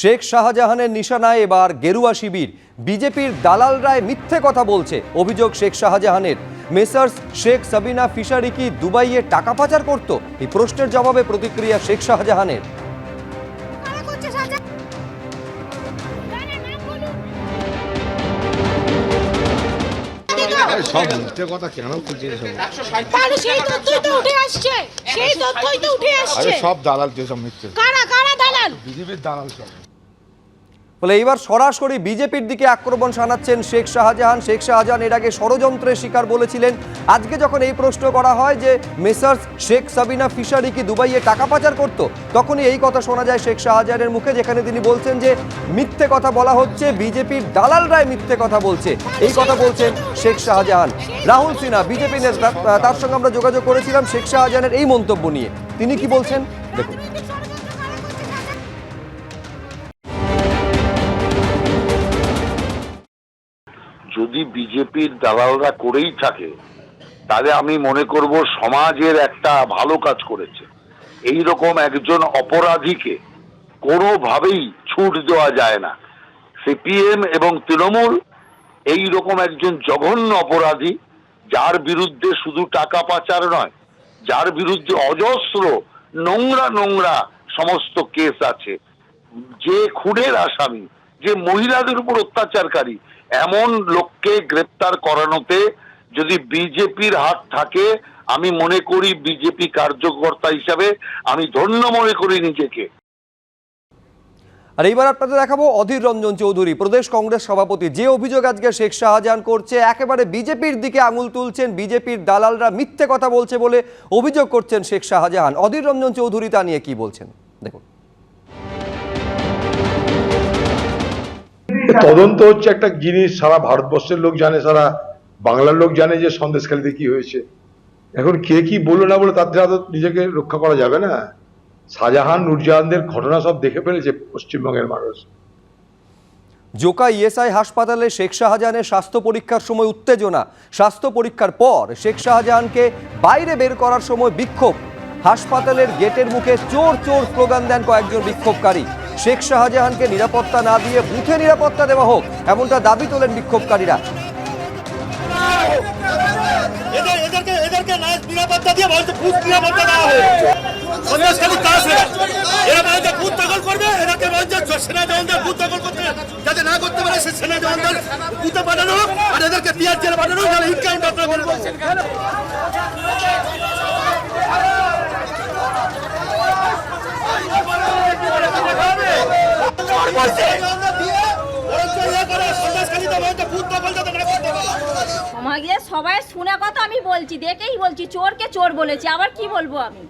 শেখ শাহজাহানের নিশানায় এবার গেরুয়া শিবির। বিজেপির দালাল রায় মিথ্যে কথা বলছে অভিযোগ শেখ শাহজাহানের। মেসার্স শেখ সাবিনা ফিশারি কি দুবাইয়ে টাকা পাচার করত? এই প্রশ্নের জবাবে প্রতিক্রিয়া শেখ শাহজাহানের। সব মিথ্যে কথা কেন বলছিস সেই তথ্যই তো উঠে আসছে সেই তথ্যই তো উঠে আসছে। সব দালাল যে সব মিথ্যে কারা দালাল বিজেপির দালাল সব। বলে এইবার সরাসরি বিজেপির দিকে আক্রমণ শানাচ্ছেন শেখ শাহজাহান। শেখ শাহজাহান এর আগে ষড়যন্ত্রের শিকার বলেছিলেন। আজকে যখন এই প্রশ্ন করা হয় যে মেসার্স শেখ সাবিনা ফিশারি কি দুবাইয়ে টাকা পাচার করত তখনই এই কথা শোনা যায় শেখ শাহজাহানের মুখে যেখানে তিনি বলছেন যে মিথ্যে কথা বলা হচ্ছে বিজেপির দালালরাই মিথ্যে কথা বলছে। এই কথা বলছেন শেখ শাহজাহান। রাহুল সিনহা বিজেপি নেতা তার সঙ্গে আমরা যোগাযোগ করেছিলাম শেখ শাহজাহানের এই মন্তব্য নিয়ে। তিনি কি বলছেন? দেখুন। যদি বিজেপির দালালরা করেই থাকে, তাহলে আমি মনে করব সমাজের একটা ভালো কাজ করেছে। এই রকম একজন অপরাধীকে কোনোভাবেই ছুট দেওয়া যায় না। সিপিএম এবং তৃণমূল এই রকম একজন জঘন্য অপরাধী, যার বিরুদ্ধে শুধু টাকা পাচার নয়, যার বিরুদ্ধে অজস্র নোংরা নোংরা সমস্ত কেস আছে। যে খুনের আসামি যে মহিলাদের উপর অত্যাচারকারী, এমন লোককে গ্রেপ্তার করানোতে যদি বিজেপির হাত থাকে, আমি মনে করি বিজেপি কার্যকর্তা হিসাবে আমি ধন্য মনে করি নিজেকে। আর এইবার আপনাদের দেখাবো অধীর রঞ্জন চৌধুরী, প্রদেশ কংগ্রেস সভাপতি। যে অভিযোগ আজকে শেখ শাহজাহান করছে, একেবারে বিজেপির দিকে আঙুল তুলছেন, বিজেপির দালালরা মিথ্যে কথা বলছে বলে অভিযোগ করছেন শেখ শাহজাহান। অধীর রঞ্জন চৌধুরী তা নিয়ে কি বলছেন? দেখুন। তদন্ত হচ্ছে, একটা জিনিস সারা ভারতবর্ষের লোক জানে, সারা বাংলার লোক জানে যে সন্দেশখালীতে কি হয়েছে। এখন কে কি বলল না বলে তার দ্বারা তো নিজেকে রক্ষা করা যাবে না। শাহজাহান, নুরজাহানদের ঘটনা সব দেখে ফেলেছে পশ্চিমবঙ্গের মানুষ। জোকা ইএসআই হাসপাতালে শেখ শাহজাহানের স্বাস্থ্য পরীক্ষার সময় উত্তেজনা। স্বাস্থ্য পরীক্ষার পর শেখ শাহজাহানকে বাইরে বের করার সময় বিক্ষোভ। হাসপাতালের গেটের মুখে চোর চোর স্লোগান দেন কয়েকজন বিক্ষোভকারী। শেখ শাহজাহানকে নিরাপত্তা না দিয়ে বুথে নিরাপত্তা দেওয়া হোক এমনটা দাবি তোলেন বিক্ষোভকারীরা। যাতে না করতে পারে সে সেনা জওয়ানদের হোক, আর এদেরকে তিয়ার জেলে পাঠানো হোক, নাহলে ইনকাউন্ট আপনারা করব সন্দেশখালীতে বলছে ভূত দখল যাতে না করতে গিয়ে সবাই শুনে কথা আমি বলছি, দেখেই বলছি, চোরকে চোর বলেছি, আবার কি বলব আমি?